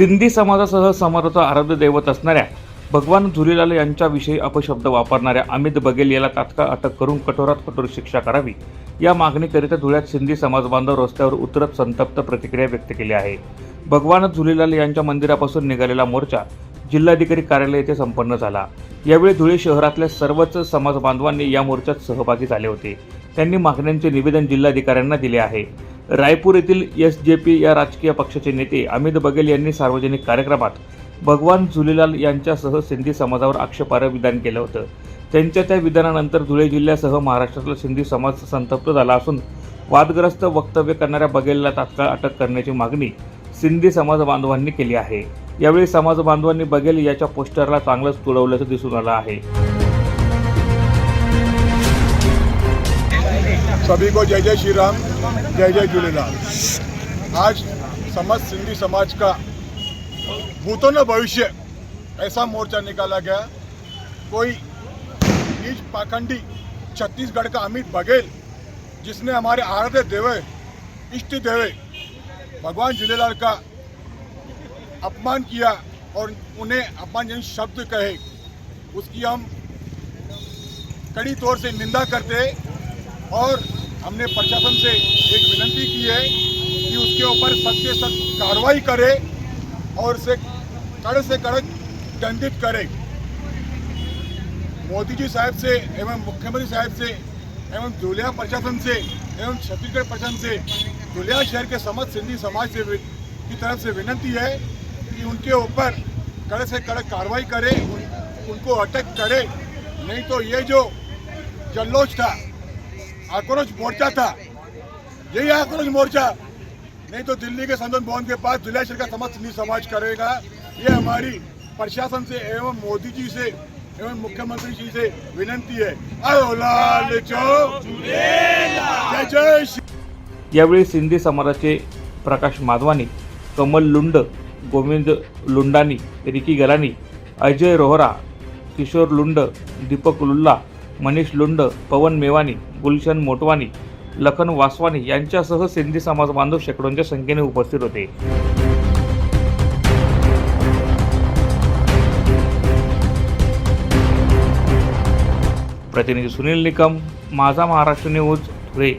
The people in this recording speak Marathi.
सिंधी समाजासह समाजाचा आराध्य दैवत असणाऱ्या भगवान झुरीलाल यांच्याविषयी अपशब्द वापरणाऱ्या अमित बघेल याला तात्काळ अटक करून कठोरात कठोर शिक्षा करावी या मागणीकरिता धुळ्यात सिंधी समाज बांधव रस्त्यावर उतरत संतप्त प्रतिक्रिया व्यक्त केली आहे. भगवान झुलीलाल यांच्या मंदिरापासून निघालेला मोर्चा जिल्हाधिकारी कार्यालय येथे संपन्न झाला. यावेळी धुळे शहरातल्या सर्वच समाज बांधवांनी या मोर्चात सहभागी झाले होते. त्यांनी मागण्यांचे निवेदन जिल्हाधिकाऱ्यांना दिले आहे. रायपूर येथील एस जे पी या राजकीय पक्षाचे नेते अमित बघेल यांनी सार्वजनिक कार्यक्रमात भगवान झुलेलाल यांच्यासह सिंधी समाजावर आक्षेपार्ह विधान केलं होतं. त्यांच्या त्या विधानानंतर धुळे जिल्ह्यासह महाराष्ट्रातला सिंधी समाज संतप्त झाला असून वादग्रस्त वक्तव्य करणाऱ्या बघेलला तात्काळ अटक करण्याची मागणी सिंधी समाज बांधवांनी केली आहे. यावेळी समाज बांधवांनी बघेल याच्या पोस्टरला चांगलंच तुडवल्याचं दिसून आलं आहे. सभी को जय जय श्री राम, जय जय झूलेलाल। आज समस्त सिंधी समाज का भूतों न भविष्य, ऐसा मोर्चा निकाला गया। कोई नीच पाखंडी छत्तीसगढ़ का अमित बघेल, जिसने हमारे आराध्य देवे, इष्ट देवे, भगवान झूलेलाल का अपमान किया और उन्हें अपमानजनक शब्द कहे, उसकी हम कड़ी तौर से निंदा करते और हमने प्रशासन से एक विनती की है कि उसके ऊपर सख्त से सख्त कार्रवाई करे और उसे कड़े से कड़क दंडित करे। मोदी जी साहब से एवं मुख्यमंत्री साहब से एवं धुलिया प्रशासन से एवं छत्तीसगढ़ प्रशासन से धुलिया शहर के समस्त सिंधी समाज से की तरफ़ से विनती है कि उनके ऊपर कड़े से कड़क कार्रवाई करे उन, उनको अटक करे। नहीं तो ये जो जल्लोच था आक्रोश मोर्चा था। यही आक्रोश मोर्चा। नहीं तो दिल्ली के संसद भवन के पास जिला का समस्त सिंधी समाज करेगा। ये हमारी प्रशासन से एवं मोदी जी से एवं मुख्यमंत्री जी से विनंती है। आओ लाल जय यावेळी सिंधी समाजाचे प्रकाश माधवानी कमल लुंड गोविंद लुंडानी रिकी गलानी अजय रोहरा किशोर लुंड दीपक लुल्ला मनीष लुंड पवन मेवानी गुलशन मोटवानी लखन वासवानी यांच्यासह सिंधी समाज बांधव शेकडोंच्या संख्येने उपस्थित होते. प्रतिनिधी सुनील निकम माझा महाराष्ट्र न्यूज धुळे.